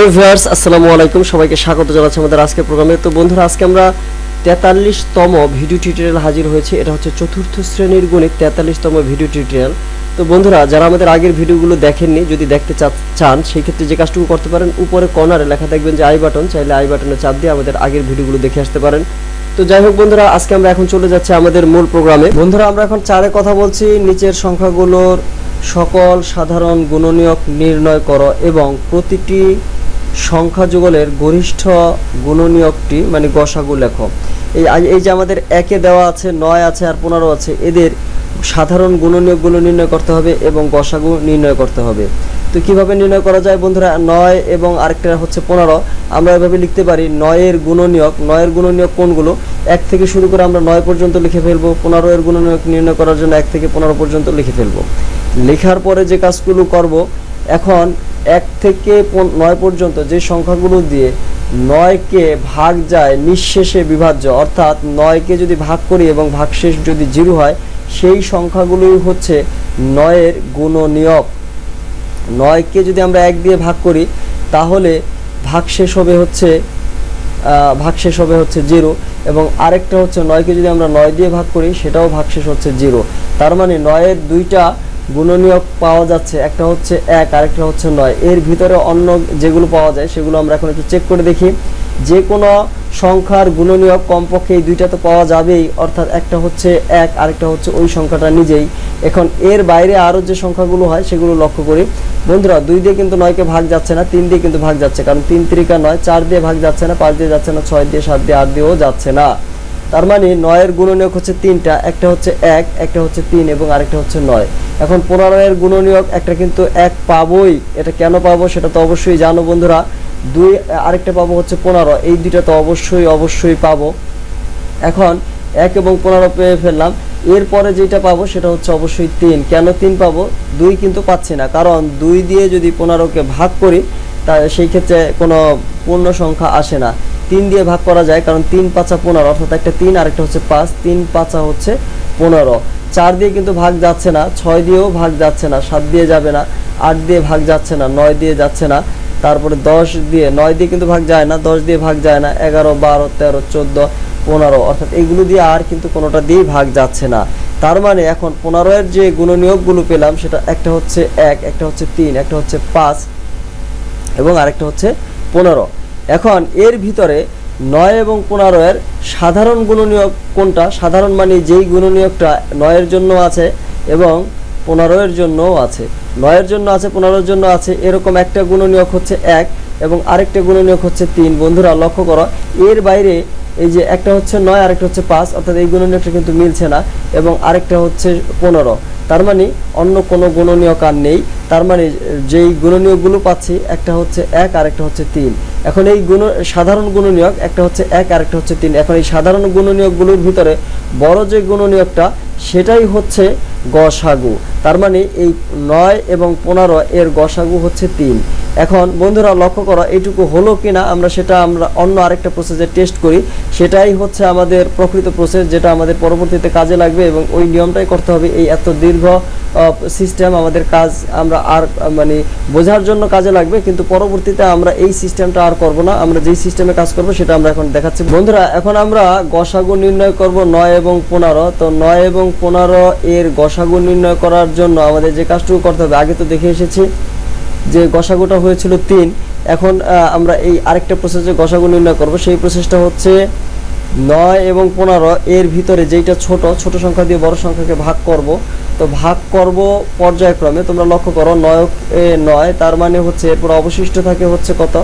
Hello viewers, আসসালামু আলাইকুম। সবাইকে স্বাগত জানাচ্ছি আমাদের আজকের প্রোগ্রামে। তো বন্ধুরা, আজকে আমরা তেতাল্লিশতম ভিডিও টিউটোরিয়াল হাজির হয়েছে। এটা হচ্ছে চতুর্থ শ্রেণির গণিত তেতাল্লিশতম ভিডিও টিউটোরিয়াল। তো বন্ধুরা, যারা আমাদের আগের ভিডিওগুলো দেখেননি, যদি দেখতে চান সেই ক্ষেত্রে যে কাজটুকু করতে পারেন, উপরে কর্নারে লেখা দেখবেন যে আই বাটন, চাইলে আই বাটনে চাপ দিয়ে আমাদের আগের ভিডিওগুলো দেখে আসতে পারেন। তো যাই হোক বন্ধুরা, আজকে আমরা এখন চলে যাচ্ছি আমাদের মূল প্রোগ্রামে। বন্ধুরা, আমরা এখন চারে কথা বলছি। নিচের সংখ্যাগুলোর সকল সাধারণ গুণনীয়ক নির্ণয় করো এবং প্রতিটি সংখ্যা যুগলের গরিষ্ঠ গুণনীয়কটি মানে গসাগু লেখো এই এই যে আমাদের একে দেওয়া আছে, নয় আছে আর পনেরো আছে, এদের সাধারণ গুণনীয়কগুলো নির্ণয় করতে হবে এবং গসাগু নির্ণয় করতে হবে। তো কীভাবে নির্ণয় করা যায় বন্ধুরা? নয় এবং আরেকটা হচ্ছে পনেরো। আমরা এভাবে লিখতে পারি, নয়ের গুণনীয়ক নয়ের গুণনীয়ক কোনগুলো? এক থেকে শুরু করে আমরা নয় পর্যন্ত লিখে ফেলব পনেরো এর গুণনীয়ক নির্ণয় করার জন্য এক থেকে পনেরো পর্যন্ত লিখে ফেলব। লেখার পরে যে কাজগুলো করব, এখন এক থেকে নয় পর্যন্ত যে সংখ্যাগুলো দিয়ে নয়কে ভাগ যায় নিঃশেষে বিভাজ্য, অর্থাৎ নয়কে যদি ভাগ করি এবং ভাগশেষ যদি জিরো হয়, সেই সংখ্যাগুলোই হচ্ছে নয়ের গুণনীয়ক। নয়কে যদি আমরা এক দিয়ে ভাগ করি, তাহলে ভাগশেষ হবে হচ্ছে ভাগশেষ হবে হচ্ছে জিরো এবং আরেকটা হচ্ছে নয়কে যদি আমরা নয় দিয়ে ভাগ করি, সেটাও ভাগশেষ হচ্ছে জিরো। তার মানে নয়ের দুইটা গুণনীয়ক পাওয়া যাচ্ছে, একটা হচ্ছে এক, আরেকটা হচ্ছে নয়। এর ভিতরে অন্য যেগুলো পাওয়া যায় সেগুলো আমরা এখন একটু চেক করে দেখি। যে কোনো সংখ্যার গুণনীয়ক কমপক্ষে এই দুইটা তো পাওয়া যাবেই, অর্থাৎ একটা হচ্ছে এক, আরেকটা হচ্ছে ওই সংখ্যাটা নিজেই। এখন এর বাইরে আরও যে সংখ্যাগুলো হয় সেগুলো লক্ষ্য করি। বন্ধুরা, দুই দিয়ে কিন্তু নয়কে ভাগ যাচ্ছে না, তিন দিয়ে কিন্তু ভাগ যাচ্ছে, কারণ তিন ত্রিকা নয়, চার দিয়ে ভাগ যাচ্ছে না, পাঁচ দিয়ে যাচ্ছে না, ছয় দিয়ে, সাত দিয়ে, আট দিয়েও যাচ্ছে না। তার মানে নয়ের গুণনীয়ক হচ্ছে তিনটা, একটা হচ্ছে এক, একটা হচ্ছে তিন এবং আরেকটা হচ্ছে নয়। এখন পনেরো এর গুণনীয়ক একটা কিন্তু এক পাবোই, এটা কেন পাবো সেটা তো অবশ্যই জানো বন্ধুরা। দুই, আরেকটা পাবো হচ্ছে পনেরো, এই দুইটা তো অবশ্যই অবশ্যই পাবো। এখন এক এবং পনেরো পেয়ে ফেললাম। এরপরে যেটা পাবো সেটা হচ্ছে অবশ্যই তিন। কেন তিন পাবো? দুই কিন্তু পাচ্ছি না, কারণ দুই দিয়ে যদি পনেরোকে ভাগ করি, তা সেই ক্ষেত্রে কোনো পূর্ণ সংখ্যা আসে না। তিন দিয়ে ভাগ করা যায়, কারণ তিন পাঁচা পনেরো, অর্থাৎ একটা তিন, আরেকটা হচ্ছে পাঁচ, তিন পাঁচা হচ্ছে পনেরো। চার দিয়ে কিন্তু ভাগ যাচ্ছে না, ছয় দিয়েও ভাগ যাচ্ছে না, সাত দিয়ে যাবে না, আট দিয়ে ভাগ যাচ্ছে না, নয় দিয়ে যাচ্ছে না, তারপরে দশ দিয়ে, নয় দিয়ে কিন্তু ভাগ যায় না, দশ দিয়ে ভাগ যায় না, এগারো, বারো, তেরো, চোদ্দ, পনেরো, অর্থাৎ এইগুলো দিয়ে আর কিন্তু কোনোটা দিয়েই ভাগ যাচ্ছে না। তার মানে এখন পনেরো এর যে গুণনীয়কগুলো পেলাম, সেটা একটা হচ্ছে এক, একটা হচ্ছে তিন, একটা হচ্ছে পাঁচ, এবং আরেকটা হচ্ছে পনেরো। এখন এর ভিতরে নয় এবং পনেরো এর সাধারণ গুণনীয়ক কোনটা? সাধারণ মানে যেই গুণনীয়কটা নয়ের জন্য আছে এবং পনেরো এর জন্যও আছে। নয়ের জন্য আছে পনেরোর জন্য আছে, এরকম একটা গুণনীয়ক হচ্ছে এক এবং আরেকটা গুণনীয়ক হচ্ছে তিন। বন্ধুরা, লক্ষ্য করো, এর বাইরে এই যে একটা হচ্ছে নয়, আরেকটা হচ্ছে পাঁচ, অর্থাৎ এই গুণনীয়কটা কিন্তু মিলছে না এবং আরেকটা হচ্ছে পনেরো। তার মানে অন্য কোনো গুণনীয়ক আর নেই। তার মানে যেই গুণনীয়কগুলো পাচ্ছি, একটা হচ্ছে এক আর একটা হচ্ছে তিন। এখন এই গুণ, সাধারণ গুণনীয়ক, একটা হচ্ছে এক আর একটা হচ্ছে তিন। এখন এই সাধারণ গুণনীয়কগুলোর ভিতরে বড় যে গুণনীয়কটা, সেটাই হচ্ছে গসাগু। তার মানে এই নয় এবং পনেরো, এর গসাগু হচ্ছে তিন। এখন বন্ধুরা লক্ষ্য করো, এইটুকু হলো কিনা, আমরা সেটা আমরা অন্য আরেকটা প্রসেসে টেস্ট করি। সেটাই হচ্ছে আমাদের প্রকৃত প্রসেস যেটা আমাদের পরবর্তীতে কাজে লাগবে এবং ওই নিয়মটাই করতে হবে। এই এত দীর্ঘ সিস্টেম আমাদের কাজ আমরা আর মানে বোঝার জন্য কাজে লাগবে, কিন্তু পরবর্তীতে আমরা এই সিস্টেমটা আর করব না। আমরা যেই সিস্টেমে কাজ করব, সেটা আমরা এখন দেখাচ্ছি। বন্ধুরা, এখন আমরা গসাগু নির্ণয় করব নয় এবং পনেরো। তো নয় এবং পনেরো এর গসাগু নির্ণয় করার জন্য আমাদের যে কাজটুকু করতে হবে, আগে তো দেখে এসেছি। যে গসাগুটা হয়েছিল তিন, এখন আমরা এই আরেকটা প্রসেসে গসাগু নির্ণয় করব, সেই প্রসেসটা হচ্ছে নয় এবং পনেরো, এর ভিতরে যেইটা ছোট ছোট সংখ্যা দিয়ে বড় সংখ্যাকে ভাগ করব। তো ভাগ করব পর্যায়ক্রমে, তোমরা লক্ষ্য করো নয় নয়, তার মানে হচ্ছে এরপর অবশিষ্ট থাকে হচ্ছে কত?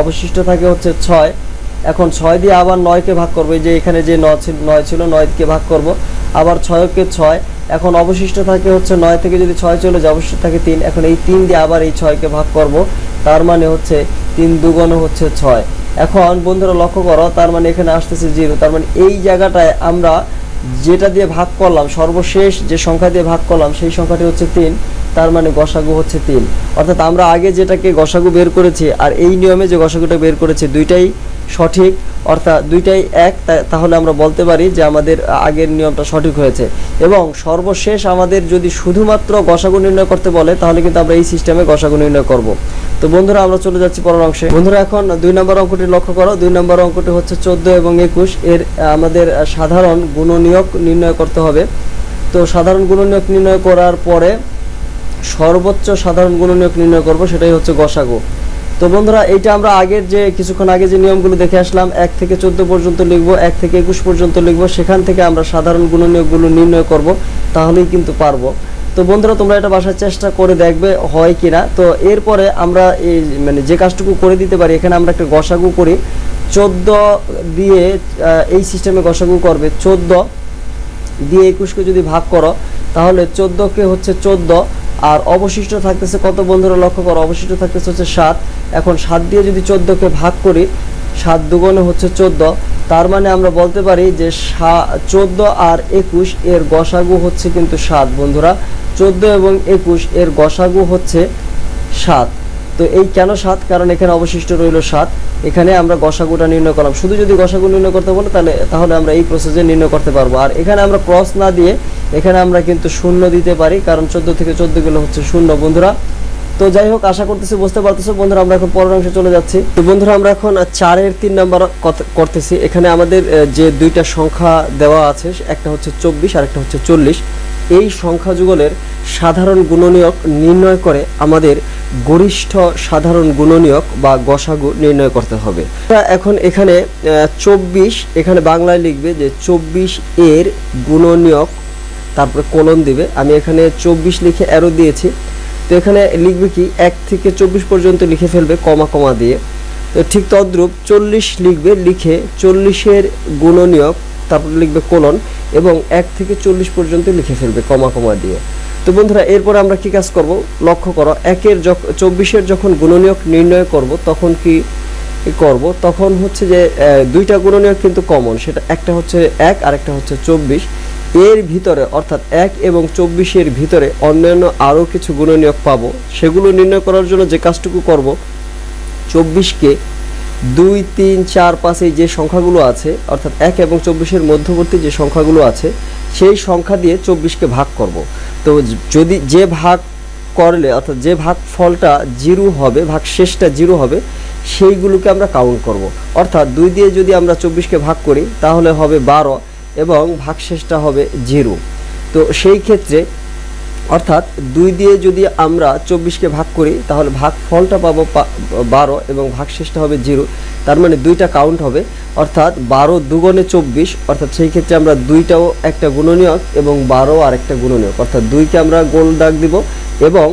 অবশিষ্ট থাকে হচ্ছে ছয়। এখন ছয় দিয়ে আবার নয়কে ভাগ করব যে এখানে যে নয় ছিল, নয়কে ভাগ করব। আবার ছয়কে ছয়। এখন অবশিষ্ট থাকে হচ্ছে নয় থেকে যদি ছয় চলে যায়, অবশিষ্ট থাকে তিন। এখন এই তিন দিয়ে আবার এই ছয়কে ভাগ করব। তার মানে হচ্ছে তিন দুগুণ হচ্ছে ছয়। এখন বন্ধুরা লক্ষ্য করো, তার মানে এখানে আসতেছে জিরো। তার মানে এই জায়গাটায় আমরা যেটা দিয়ে ভাগ করলাম, সর্বশেষ যে সংখ্যা দিয়ে ভাগ করলাম, সেই সংখ্যাটি হচ্ছে তিন। তার মানে গসাগু হচ্ছে তিন। অর্থাৎ আমরা আগে যেটাকে গসাগু বের করেছি আর এই নিয়মে যে গসাগুটা বের করেছি, দুইটাই সঠিক, অর্থাৎ দুইটাই এক তাহলে আমরা বলতে পারি যে আমাদের আগের নিয়মটা সঠিক হয়েছে। এবং সর্বশেষ আমাদের যদি শুধুমাত্র গসাগু নির্ণয় করতে বলে, তাহলে কিন্তু আমরা এই সিস্টেমে গসাগু নির্ণয় করব। তো বন্ধুরা, আমরা চলে যাচ্ছি পরের অংশে। বন্ধুরা, এখন দুই নম্বর অঙ্কটি লক্ষ্য করো। দুই নম্বর অঙ্কটি হচ্ছে চোদ্দ এবং একুশ। এর আমাদের সাধারণ গুণনীয়ক নির্ণয় করতে হবে। তো সাধারণ গুণনীয়ক নির্ণয় করার পরে সর্বোচ্চ সাধারণ গুণনীয়ক নির্ণয় করব, সেটাই হচ্ছে গসাগু। তো বন্ধুরা, এইটা আমরা আগের যে কিছুক্ষণ আগে যে নিয়মগুলো দেখে আসলাম, এক থেকে চোদ্দ পর্যন্ত লিখব, এক থেকে একুশ পর্যন্ত লিখব, সেখান থেকে আমরা সাধারণ গুণনীয়কগুলো নির্ণয় করব, তাহলেই কিন্তু পারব। তো বন্ধুরা, তোমরা এটা বাসার চেষ্টা করে দেখবে, হয় কিনা। তো এরপরে আমরা এই মানে যে কাজটুকু করে দিতে পারি, এখানে আমরা একটা গসাগু করি। চোদ্দ দিয়ে এই সিস্টেমে গসাগু করবে, চোদ্দ দিয়ে একুশকে যদি ভাগ করো, তাহলে চোদ্দোকে হচ্ছে চোদ্দ আর অবশিষ্ট থাকতেছে কত বন্ধুরা লক্ষ্য করো? অবশিষ্ট থাকতেছে হচ্ছে সাত। এখন সাত দিয়ে যদি চোদ্দোকে ভাগ করি, সাত দুগুণে হচ্ছে চোদ্দ। তার মানে আমরা বলতে পারি যে চোদ্দ আর একুশ এর গসাগু হচ্ছে কিন্তু সাত বন্ধুরা। চোদ্দ এবং একুশ এর গসাগু হচ্ছে সাত। তো এই কেন সাত? কারণ এখানে অবশিষ্ট রইল সাত। এখানে আমরা গসাগুটা নির্ণয় করলাম। শুধু যদি গসাগু নির্ণয় করতে বলে, তাহলে তাহলে আমরা এই প্রসেসে নির্ণয় করতে পারব। আর এখানে আমরা ক্রস না দিয়ে, এখানে আমরা কিন্তু শূন্য দিতে পারি, কারণ চোদ্দ থেকে চোদ্দ গেলে হচ্ছে শূন্য, বন্ধুরা। তো যাই হোক, আশা করতেছি বুঝতে পারতেছো, বন্ধুরা, আমরা এখন পরের অংশে চলে যাচ্ছি। তো বন্ধুরা, আমরা এখন চারের তিন নাম্বার করতেছি। এখানে আমাদের যে দুইটা সংখ্যা দেওয়া আছে, একটা হচ্ছে চব্বিশ আর একটা হচ্ছে চল্লিশ। এই সংখ্যা যুগলের সাধারণ গুণনীয়ক নির্ণয় করে আমাদের গরিষ্ঠ সাধারণ গুণনীয়ক বা গসাগু নির্ণয় করতে হবে। এখন এখানে চব্বিশ, এখানে বাংলায় লিখবে যে চব্বিশ এর গুণনীয়ক, তারপরে কোলন দিবে। আমি এখানে চব্বিশ লিখে অ্যারো দিয়েছি। তো এখানে লিখবে কি, এক থেকে চব্বিশ পর্যন্ত লিখে ফেলবে কমা কমা দিয়ে। তো ঠিক তদ্রূপ চল্লিশ লিখবে, লিখে চল্লিশের গুণনীয়ক, তারপর লিখবে কোলন। এবং এক থেকে চল্লিশ পর্যন্ত লিখে ফেলবে কমা কমা দিয়ে। তো বন্ধুরা, এরপর আমরা কি কাজ করব? লক্ষ্য করো, একের চব্বিশের যখন গুণনীয়ক নির্ণয় করব, তখন কি করব? তখন হচ্ছে যে দুইটা গুণনীয়ক কিন্তু কমন সেটা একটা হচ্ছে এক আর একটা হচ্ছে চব্বিশ। এর ভিতরে, অর্থাৎ এক এবং চব্বিশের ভিতরে অন্যান্য আরও কিছু গুণনীয়ক পাবো। সেগুলো নির্ণয় করার জন্য যে কাজটুকু করব, চব্বিশকে দুই, তিন, চার, পাঁচ যে সংখ্যাগুলো আছে, অর্থাৎ এক এবং চব্বিশের মধ্যবর্তী যে সংখ্যাগুলো আছে, সেই সংখ্যা দিয়ে চব্বিশকে ভাগ করব। তো যদি যে ভাগ করলে, অর্থাৎ যে ভাগ ফলটা জিরো হবে, ভাগ শেষটা জিরো হবে, সেইগুলোকে আমরা কাউন্ট করব। অর্থাৎ দুই দিয়ে যদি আমরা চব্বিশকে ভাগ করি, তাহলে হবে বারো এবং ভাগ শেষটা হবে জিরো। তো সেই ক্ষেত্রে অর্থাৎ দুই দিয়ে যদি আমরা চব্বিশকে ভাগ করি, তাহলে ভাগ ফলটা পাবো বারো এবং ভাগ শেষটা হবে জিরো। তার মানে দুইটা কাউন্ট হবে। অর্থাৎ বারো দুগুণে চব্বিশ, অর্থাৎ সেই ক্ষেত্রে আমরা দুইটাও একটা গুণনীয়ক এবং বারো আর একটা গুণনীয়ক। অর্থাৎ দুইকে আমরা গোল দাগ দিব এবং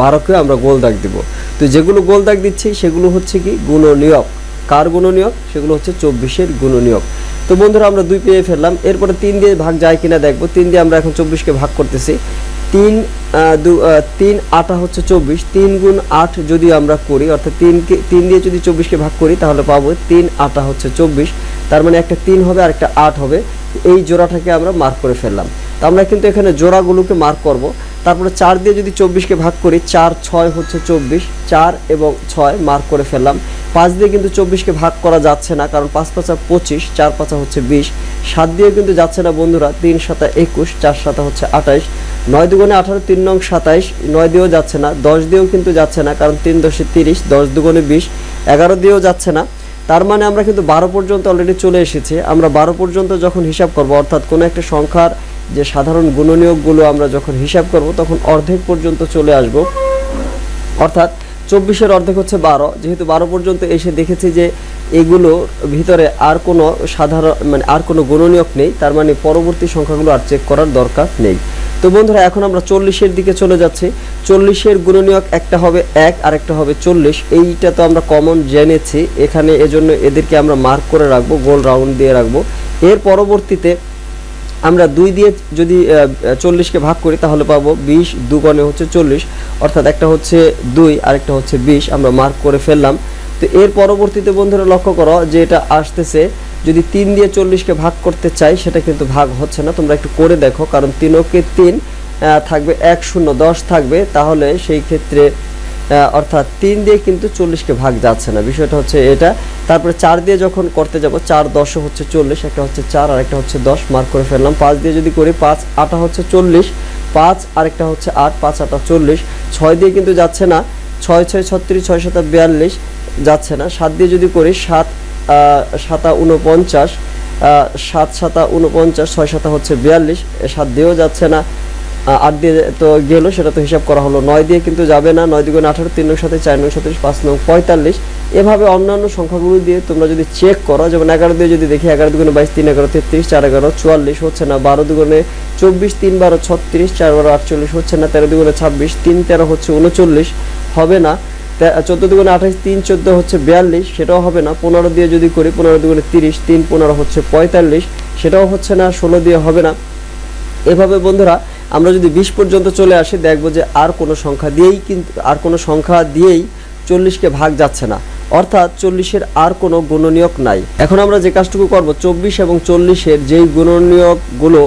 বারোকে আমরা গোল দাগ দিব। তো যেগুলো গোল দাগ দিচ্ছি, সেগুলো হচ্ছে কি? গুণনীয়ক। কার গুণনীয়ক? সেগুলো হচ্ছে চব্বিশের গুণনীয়ক। তো বন্ধুরা, আমরা দুই পেয়ে ফেললাম। এরপরে তিন দিয়ে ভাগ যায় কিনা দেখব। তিন দিয়ে আমরা এখন চব্বিশকে ভাগ করতেছি। তিন দু তিন আটা হচ্ছে চব্বিশ। তিন গুণ আট যদি আমরা করি, অর্থাৎ তিনকে তিন দিয়ে যদি চব্বিশকে ভাগ করি, তাহলে পাবো তিন আটা হচ্ছে চব্বিশ। তার মানে একটা তিন হবে আর একটা আট হবে। এই জোড়াটাকে আমরা মার্ক করে ফেললাম। তো আমরা কিন্তু এখানে জোড়াগুলোকে মার্ক করব। তারপরে চার দিয়ে যদি চব্বিশকে ভাগ করি, চার, ছয় হচ্ছে চব্বিশ, চার এবং ছয় মার্ক করে ফেললাম। পাঁচ দিয়ে কিন্তু চব্বিশকে ভাগ করা যাচ্ছে না, কারণ পাঁচ পাঁচা পঁচিশ, চার পাঁচা হচ্ছে বিশ। সাত দিয়ে কিন্তু যাচ্ছে না বন্ধুরা, তিন সাতা একুশ, চার সাতা হচ্ছে আঠাইশ। নয় দুগুণে আঠারো, তিন নং সাতাইশ, নয় দিয়েও যাচ্ছে না, দশ দিয়েও কিন্তু যাচ্ছে না, কারণ তিন দশে তিরিশ, দশ দুগুণে বিশ, এগারো দিয়েও যাচ্ছে না। তার মানে আমরা কিন্তু বারো পর্যন্ত অলরেডি চলে এসেছি। আমরা বারো পর্যন্ত যখন হিসাব করব, অর্থাৎ কোনো একটা সংখ্যার যে সাধারণ গুণনীয়কগুলো আমরা যখন হিসাব করব, তখন অর্ধেক পর্যন্ত চলে আসব। অর্থাৎ চব্বিশের অর্ধেক হচ্ছে বারো। যেহেতু বারো পর্যন্ত এসে দেখেছি যে এগুলোর ভিতরে আর কোনো সাধারণ মানে আর কোনো গুণনীয়ক নেই, তার মানে পরবর্তী সংখ্যাগুলো আর চেক করার দরকার নেই। তো বন্ধুরা, এখন আমরা চল্লিশের দিকে চলে যাচ্ছি। চল্লিশের গুণনীয়ক একটা হবে এক আর একটা হবে চল্লিশ। এইটা তো আমরা কমন জেনেছি। এখানে এজন্য এদেরকে আমরা মার্ক করে রাখব, গোল রাউন্ড দিয়ে রাখব। এর পরবর্তীতে আমরা দুই দিয়ে যদি চল্লিশকে ভাগ করি, তাহলে পাবো বিশ দুগণে হচ্ছে চল্লিশ, অর্থাৎ একটা হচ্ছে দুই, আরেকটা হচ্ছে বিশ, আমরা মার্ক করে ফেললাম। তো এর পরবর্তীতে বন্ধুরা লক্ষ্য করো যে এটা আসতেছে, যদি তিন দিয়ে চল্লিশকে ভাগ করতে চাই, সেটা কিন্তু ভাগ হচ্ছে না। তোমরা একটু করে দেখো, কারণ তিনকে তিন থাকবে এক শূন্য, দশ থাকবে, তাহলে সেই ক্ষেত্রে অর্থাৎ তিন দিয়ে কিন্তু চল্লিশকে ভাগ যাচ্ছে না। বিষয়টা হচ্ছে এটা। তারপরে চার দিয়ে যখন করতে যাব, চার দশে হচ্ছে চল্লিশ, একটা হচ্ছে চার, আর একটা হচ্ছে দশ মার্ক করে ফেললাম। পাঁচ দিয়ে যদি করি, পাঁচ আটা হচ্ছে চল্লিশ, পাঁচ আরেকটা হচ্ছে আট, পাঁচ আটা চল্লিশ। ছয় দিয়ে কিন্তু যাচ্ছে না, ছয় ছয়, ছত্রিশ, ছয় সাতা বিয়াল্লিশ যাচ্ছে না। সাত দিয়ে যদি করি, সাত সাতা উনপঞ্চাশ সাত সাতা উনপঞ্চাশ ছয় সাতা হচ্ছে বিয়াল্লিশ সাত দিয়েও যাচ্ছে না। আট দিয়ে তো গেলো, সেটা তো হিসাব করা হলো। নয় দিয়ে কিন্তু যাবে না, নয় দুগুণ আঠারো, তিন নং সাথে চার নং সাতাশ পাঁচ নং পঁয়তাল্লিশ। এভাবে অন্যান্য সংখ্যাগুলো দিয়ে তোমরা যদি চেক করো, যেমন এগারো দিয়ে যদি দেখি, এগারো দুগুণে বাইশ, তিন এগারো, তেত্রিশ, চার এগারো, চুয়াল্লিশ হচ্ছে না, বারো দুগুণে চব্বিশ, তিন বারো, ছত্রিশ, চার বারো, আটচল্লিশ হচ্ছে না, তেরো দুগুণে ছাব্বিশ, তিন তেরো হচ্ছে উনচল্লিশ, হবে না। চোদ্দ দুগুণে আঠাশ, তিন চোদ্দ হচ্ছে বিয়াল্লিশ, সেটাও হবে না। পনেরো দিয়ে যদি করি, পনেরো দুগুণে তিরিশ, তিন পনেরো হচ্ছে পঁয়তাল্লিশ, সেটাও হচ্ছে না, ষোলো দিয়ে হবে না। এভাবে বন্ধুরা, আমরা যদি বিশ পর্যন্ত চলে আসি, দেখব যে আর কোনো সংখ্যা দিয়েই কিন্তু আর কোনো সংখ্যা দিয়েই চল্লিশকে ভাগ যাচ্ছে না। অর্থাৎ চল্লিশের আর কোনো গুণনীয়ক নাই। এখন আমরা যে কাজটুকু করব, চব্বিশ এবং চল্লিশের যেই গুণনীয়কগুলো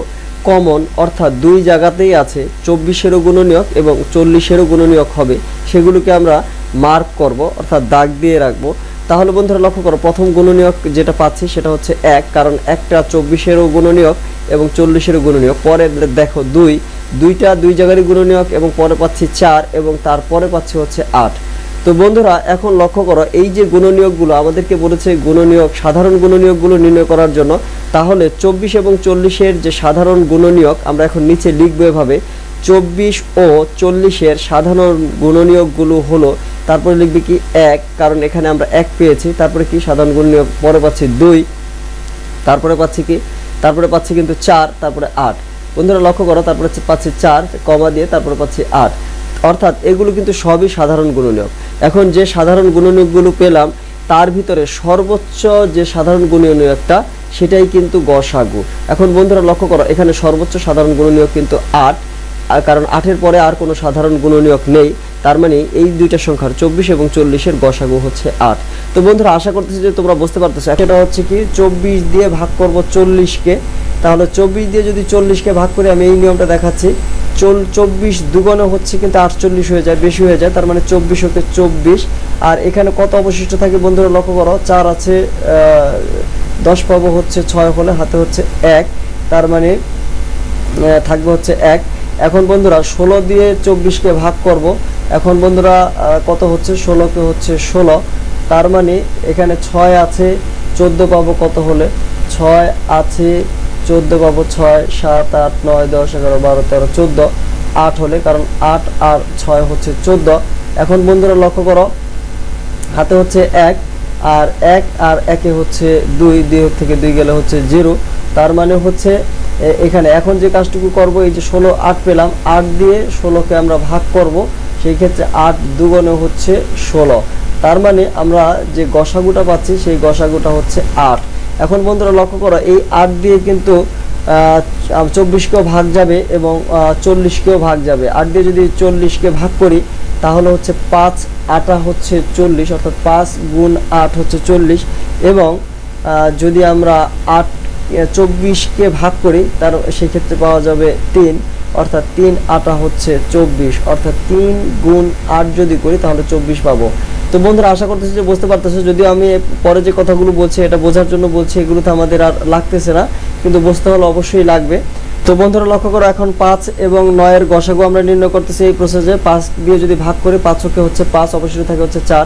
কমন, অর্থাৎ দুই জায়গাতেই আছে, চব্বিশেরও গুণনীয়ক এবং চল্লিশেরও গুণনীয়ক হবে, সেগুলোকে আমরা মার্ক করব, অর্থাৎ দাগ দিয়ে রাখব। তাহলে বন্ধুরা লক্ষ্য করো, প্রথম গুণনীয়ক যেটা পাচ্ছি সেটা হচ্ছে এক, কারণ একটা চব্বিশেরও গুণনীয়ক এবং চল্লিশেরও গুণনীয়ক। পরে দেখো, দুই, দুইটা দুই জায়গারই গুণনীয়ক এবং পরে পাচ্ছি চার এবং তারপরে পাচ্ছি হচ্ছে আট। তো বন্ধুরা, এখন লক্ষ্য করো, এই যে গুণনীয়কগুলো, আমাদেরকে বলেছে গুণনীয়ক, সাধারণ গুণনীয়কগুলো নির্ণয় করার জন্য, তাহলে চব্বিশ এবং চল্লিশের যে সাধারণ গুণনীয়ক, আমরা এখন নিচে লিখব এভাবে, চব্বিশ ও চল্লিশের সাধারণ গুণনীয়কগুলো হলো, তারপরে লিখবে কি এক, কারণ এখানে আমরা এক পেয়েছি, তারপরে কি সাধারণ গুণনীয়ক, পরে পাচ্ছি দুই, তারপরে পাচ্ছি কি, তারপরে পাচ্ছি কিন্তু চার, তারপরে আট। বন্ধুরা লক্ষ্য করো, তারপরে পাচ্ছি চার, কমা দিয়ে তারপরে পাচ্ছি আট। অর্থাৎ এগুলো কিন্তু সবই সাধারণ গুণনীয়ক। এখন যে সাধারণ গুণনীয়কগুলো পেলাম, তার ভিতরে সর্বোচ্চ যে সাধারণ গুণনীয়কটা, সেটাই কিন্তু গসাগু। এখন বন্ধুরা লক্ষ্য করো, এখানে সর্বোচ্চ সাধারণ গুণনীয়ক কিন্তু আট কারণ আটের পরে আর কোনো সাধারণ গুণনীয়ক নেই, তার মানে এই দুইটা সংখ্যার চব্বিশ এবং চল্লিশের গসাগু হচ্ছে আট। তো বন্ধুরা, আশা করতেছি যে তোমরা বুঝতে পারতেছো। এটা হচ্ছে কি, চব্বিশ দিয়ে ভাগ করব চল্লিশকে তাহলে চব্বিশ দিয়ে যদি চল্লিশকে ভাগ করে, আমি এই নিয়মটা দেখাচ্ছি। চল চব্বিশ দুগুণে হচ্ছে কিন্তু আটচল্লিশ হয়ে যায়, বেশি হয়ে যায়, তার মানে চব্বিশ ওকে চব্বিশ। আর এখানে কত অবশিষ্ট থাকে বন্ধুরা লক্ষ্য করো, চার আছে দশ পাবো হচ্ছে ছয় হলে, হাতে হচ্ছে এক, তার মানে থাকবে হচ্ছে এক। এখন বন্ধুরা ষোলো দিয়ে চব্বিশকে ভাগ করব। এখন বন্ধুরা কত হচ্ছে? ষোলোকে হচ্ছে ষোলো। তার মানে এখানে ছয় আছে, চোদ্দ পাবো কত হলে? ছয় আছে চোদ্দ পাবো ছয়, সাত, আট, নয়, দশ, এগারো, বারো, তেরো, চোদ্দ। আট হলে, কারণ আট আর ছয় হচ্ছে চোদ্দ। এখন বন্ধুরা লক্ষ্য করো, হাতে হচ্ছে এক আর এক আর একে হচ্ছে দুই দুই থেকে দুই গেলে হচ্ছে জিরো। তার মানে হচ্ছে এখানে এখন যে কাজটুকু করব, এই যে ষোলো, আট পেলাম, আট দিয়ে ষোলোকে আমরা ভাগ করব, সেই ক্ষেত্রে আট দুগুণে হচ্ছে ষোলো। তার মানে আমরা যে গসাগুটা পাচ্ছি, সেই গসাগুটা হচ্ছে আট। এখন বন্ধুরা লক্ষ্য করো, এই আট দিয়ে কিন্তু চব্বিশকেও ভাগ যাবে এবং চল্লিশকেও ভাগ যাবে। আট দিয়ে যদি চল্লিশকে ভাগ করি, তাহলে হচ্ছে পাঁচ আটা হচ্ছে চল্লিশ, অর্থাৎ পাঁচ গুণ আট হচ্ছে চল্লিশ এবং যদি আমরা আট চব্বিশকে ভাগ করি, তার সেক্ষেত্রে পাওয়া যাবে তিন, অর্থাৎ তিন আটা হচ্ছে চব্বিশ। অর্থাৎ তিন গুণ আট যদি করি, তাহলে চব্বিশ পাবো। তো বন্ধুরা, আশা করতেছি যে বুঝতে পারতেছো। যদিও আমি পরে যে কথাগুলো বলছি, এটা বোঝার জন্য বলছি এগুলো তো আমাদের আর লাগতেছে না, কিন্তু বুঝতে হলে অবশ্যই লাগবে। তো বন্ধুরা, লক্ষ্য করো, এখন পাঁচ এবং নয়ের গসাগু আমরা নির্ণয় করতেছি এই প্রসেসে পাঁচ দিয়ে যদি ভাগ করি পাঁচকে হচ্ছে পাঁচ, অবশিষ্ট থাকে হচ্ছে চার।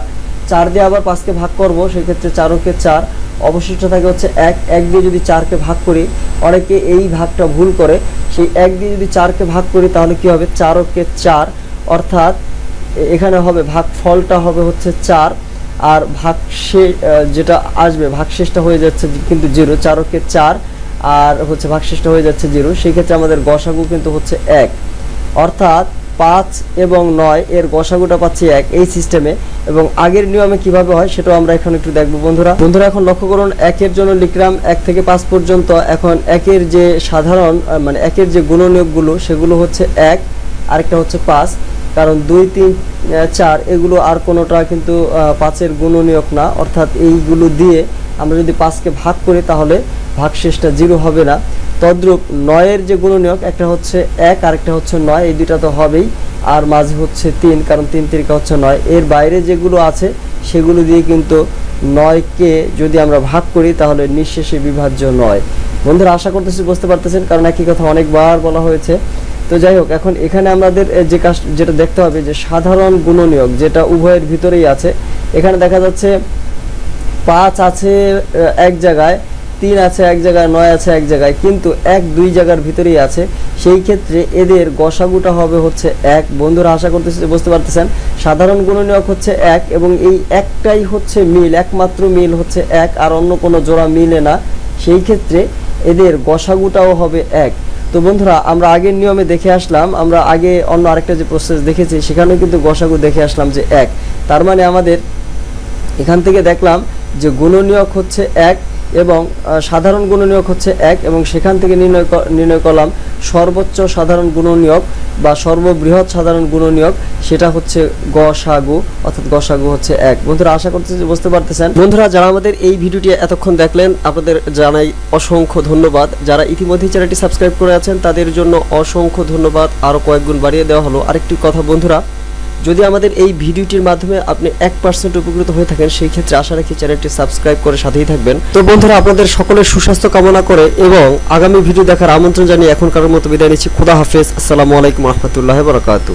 চার দিয়ে আবার পাঁচকে ভাগ করব, সেক্ষেত্রে চারকে চার, অবশিষ্ট থাকে হচ্ছে এক। এক দিয়ে যদি চারকে ভাগ করি, অনেকে এই ভাগটা ভুল করে। সেই এক দিয়ে যদি চারকে ভাগ করি, তাহলে কি হবে? চারকে চার, অর্থাৎ এখানে হবে ভাগ ফলটা হবে হচ্ছে চার, আর ভাগ সে যেটা আসবে ভাগশেষটা হয়ে যাচ্ছে কিন্তু জিরো, চারকে চার, আর হচ্ছে ভাগশেষটা হয়ে যাচ্ছে জিরো, সেই ক্ষেত্রে আমাদের গসাগু কিন্তু হচ্ছে এক। অর্থাৎ পাঁচ এবং নয় এর গসাগুটা পাচ্ছি এক এই সিস্টেমে, এবং আগের নিয়মে কীভাবে হয় সেটাও আমরা এখন একটু দেখব বন্ধুরা। বন্ধুরা, এখন লক্ষ্য করুন, একের জন্য লিখলাম এক থেকে পাঁচ পর্যন্ত, এখন একের যে সাধারণ মানে একের যে গুণনীয়কগুলো সেগুলো হচ্ছে এক, আরেকটা হচ্ছে পাঁচ। কারণ দুই, তিন চার, এগুলো আর কোনোটা কিন্তু পাঁচের গুণনীয়ক না। অর্থাৎ এইগুলো দিয়ে আমরা যদি পাঁচকে ভাগ করি তাহলে ভাগশেষটা জিরো হবে না। তদ্রূপ নয়ের যে গুণনীয়ক, একটা হচ্ছে এক, আরেকটা হচ্ছে নয়, এই দুটা তো হবেই। আর মাঝে হচ্ছে তিন, কারণ তিন তিরিকা হচ্ছে নয়। এর বাইরে যেগুলো আছে, সেগুলো দিয়ে কিন্তু নয়কে যদি আমরা ভাগ করি, তাহলে নিঃশেষে বিভাজ্য নয়। বন্ধুরা, আশা করতেছি বুঝতে পারতেছেন, কারণ একই কথা অনেকবার বলা হয়েছে। তো যাই হোক, এখন এখানে আমাদের যে কাজ, যেটা দেখতে হবে যে সাধারণ গুণনীয়ক যেটা উভয়ের ভিতরেই আছে, এখানে দেখা যাচ্ছে পাঁচ আছে এক জায়গায়, তিন আছে এক জায়গায়, নয় আছে এক জায়গায়, কিন্তু এক দুই জায়গার ভিতরেই আছে। সেই ক্ষেত্রে এদের গসাগুটা হবে হচ্ছে এক। বন্ধুরা আশা করতেছি বুঝতে পারতেছেন, সাধারণ গুণনীয়ক হচ্ছে এক এবং এই একটাই হচ্ছে মিল, একমাত্র মিল হচ্ছে এক, আর অন্য কোনো জোড়া মিলে না। সেই ক্ষেত্রে এদের গসাগুটাও হবে এক। তো বন্ধুরা, আমরা আগের নিয়মে দেখে আসলাম, আমরা আগে অন্য আরেকটা যে প্রসেস দেখেছি, সেখানেও কিন্তু গসাগু দেখে আসলাম যে এক। তার মানে আমাদের এখান থেকে দেখলাম যে গুণনীয়ক হচ্ছে এক এবং সাধারণ গুণনীয়ক হচ্ছে এক এবং সেখান থেকে নির্ণয় নির্ণয় করলাম সর্বোচ্চ সাধারণ গুণনীয়ক বা সর্ববৃহৎ সাধারণ গুণনীয়ক, সেটা হচ্ছে গসাগু অর্থাৎ গসাগু হচ্ছে এক। বন্ধুরা, আশা করতেছি যে বুঝতে পারতেছেন। বন্ধুরা, যারা আমাদের এই ভিডিওটি এতক্ষণ দেখলেন, আপনাদের জানাই অসংখ্য ধন্যবাদ। যারা ইতিমধ্যে চ্যানেলটি সাবস্ক্রাইব করে আছেন, তাদের জন্য অসংখ্য ধন্যবাদ। আরও কয়েক গুণ বাড়িয়ে দেওয়া হলো। আরেকটি কথা, বন্ধুরা যদি আমাদের এই ভিডিওটির মাধ্যমে আপনি এক পার্সেন্ট উপকৃত হয়ে থাকেন, সেই ক্ষেত্রে আশা রাখি চ্যানেলটি সাবস্ক্রাইব করে সাথেই থাকবেন। তো বন্ধুরা, আপনাদের সকলের সুস্বাস্থ্য কামনা করে এবং আগামী ভিডিও দেখার আমন্ত্রণ জানিয়ে এখনকার মতো বিদায় নিচ্ছি। খুদা হাফেজ। আসসালামু আলাইকুম রহমতুল্লাহ বরকাতু